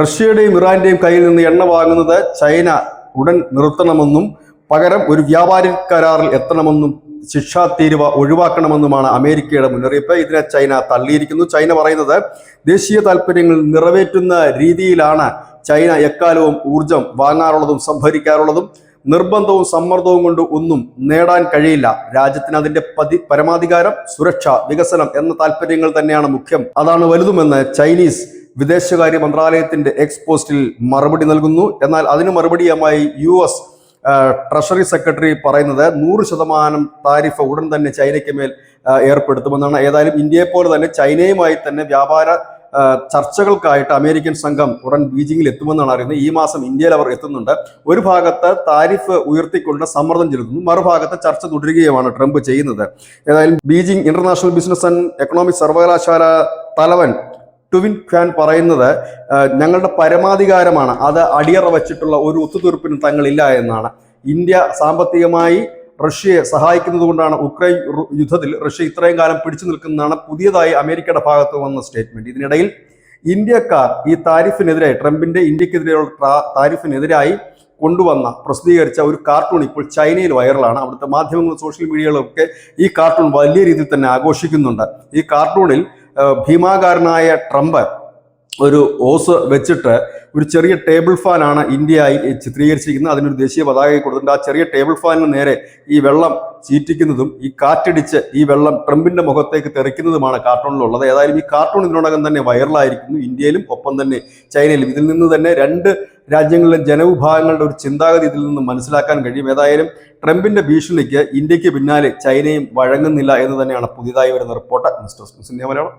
റഷ്യയുടെയും ഇറാന്റെയും കയ്യിൽ നിന്ന് എണ്ണ വാങ്ങുന്നത് ചൈന ഉടൻ നിർത്തണമെന്നും പകരം ഒരു വ്യാപാരി കരാറിൽ എത്തണമെന്നും ശിക്ഷാ തീരുവ ഒഴിവാക്കണമെന്നുമാണ് അമേരിക്കയുടെ മുന്നറിയിപ്പ്. ഇതിനെ ചൈന തള്ളിയിരിക്കുന്നു. ചൈന പറയുന്നത് ദേശീയ താല്പര്യങ്ങൾ നിറവേറ്റുന്ന രീതിയിലാണ് ചൈന എക്കാലവും ഊർജം വാങ്ങാറുള്ളതും സംഭരിക്കാറുള്ളതും. നിർബന്ധവും സമ്മർദ്ദവും കൊണ്ട് ഒന്നും നേടാൻ കഴിയില്ല. രാജ്യത്തിന് അതിന്റെ പതി പരമാധികാരം സുരക്ഷ വികസനം എന്ന താല്പര്യങ്ങൾ തന്നെയാണ് മുഖ്യം. അതാണ് വലുതുമെന്ന് ചൈനീസ് വിദേശകാര്യ മന്ത്രാലയത്തിന്റെ എക്സ് പോസ്റ്റിൽ മറുപടി നൽകുന്നു. എന്നാൽ അതിന് മറുപടിയുമായി യു എസ് ട്രഷറി സെക്രട്ടറി പറയുന്നത് നൂറ് ശതമാനം താരിഫ് ഉടൻ തന്നെ ചൈനയ്ക്ക് മേൽ ഏർപ്പെടുത്തുമെന്നാണ്. ഏതായാലും ഇന്ത്യയെ പോലെ തന്നെ ചൈനയുമായി തന്നെ വ്യാപാര ചർച്ചകൾക്കായിട്ട് അമേരിക്കൻ സംഘം ഉടൻ ബീജിംഗിൽ എത്തുമെന്നാണ് അറിയുന്നത്. ഈ മാസം ഇന്ത്യയിൽ അവർ എത്തുന്നുണ്ട്. ഒരു ഭാഗത്ത് താരിഫ് ഉയർത്തിക്കൊണ്ട് സമ്മർദ്ദം ചെലുത്തുന്നു. മറുഭാഗത്ത് ചർച്ച തുടരുകയുമാണ് ട്രംപ് ചെയ്യുന്നത്. ഏതായാലും Beijing international business and economic സർവകലാശാല തലവൻ ടുവിൻ ഖാൻ പറയുന്നത് ഞങ്ങളുടെ പരമാധികാരമാണ്. അത് അടിയറ വച്ചിട്ടുള്ള ഒരു ഒത്തുതീർപ്പിനും തങ്ങളില്ല എന്നാണ്. ഇന്ത്യ സാമ്പത്തികമായി റഷ്യയെ സഹായിക്കുന്നത് കൊണ്ടാണ് ഉക്രൈൻ യുദ്ധത്തിൽ റഷ്യ ഇത്രയും കാലം പിടിച്ചു നിൽക്കുന്നതാണ് പുതിയതായി അമേരിക്കയുടെ ഭാഗത്ത് വന്ന സ്റ്റേറ്റ്മെന്റ്. ഇതിനിടയിൽ ഇന്ത്യക്കാർ ഈ താരിഫിനെതിരായി ട്രംപിന്റെ ഇന്ത്യക്കെതിരെയുള്ള താരിഫിനെതിരായി കൊണ്ടുവന്ന പ്രസിദ്ധീകരിച്ച ഒരു കാർട്ടൂൺ ഇപ്പോൾ ചൈനയിൽ വൈറലാണ്. അവിടുത്തെ മാധ്യമങ്ങളും സോഷ്യൽ മീഡിയകളും ഒക്കെ ഈ കാർട്ടൂൺ വലിയ രീതിയിൽ തന്നെ ആഘോഷിക്കുന്നുണ്ട്. ഈ കാർട്ടൂണിൽ ഭീമാകാരനായ ട്രംപ് ഒരു ഓസ് വെച്ചിട്ട് ഒരു ചെറിയ ടേബിൾ ഫാനാണ് ഇന്ത്യ ചിത്രീകരിച്ചിരിക്കുന്നത്. അതിനൊരു ദേശീയ പതാക കൊടുത്തിട്ടുണ്ട്. ആ ചെറിയ ടേബിൾ ഫാനിന് നേരെ ഈ വെള്ളം ചീറ്റിക്കുന്നതും ഈ കാറ്റടിച്ച് ഈ വെള്ളം ട്രംപിന്റെ മുഖത്തേക്ക് തെറിക്കുന്നതുമാണ് കാർട്ടൂണിലുള്ളത്. ഏതായാലും ഈ കാർട്ടൂൺ ഇതിനോടകം തന്നെ വൈറലായിരിക്കുന്നു. ഇന്ത്യയിലും ഒപ്പം തന്നെ ചൈനയിലും. ഇതിൽ നിന്ന് തന്നെ രണ്ട് രാജ്യങ്ങളിലെ ജനവിഭാഗങ്ങളുടെ ഒരു ചിന്താഗതി ഇതിൽ നിന്ന് മനസ്സിലാക്കാൻ കഴിയും. ഏതായാലും ട്രംപിന്റെ ഭീഷണിക്ക് ഇന്ത്യയ്ക്ക് പിന്നാലെ ചൈനയും വഴങ്ങുന്നില്ല എന്ന് തന്നെയാണ് പുതിയതായി വരുന്ന റിപ്പോർട്ട്. മിസ്റ്റർ മലയാളം.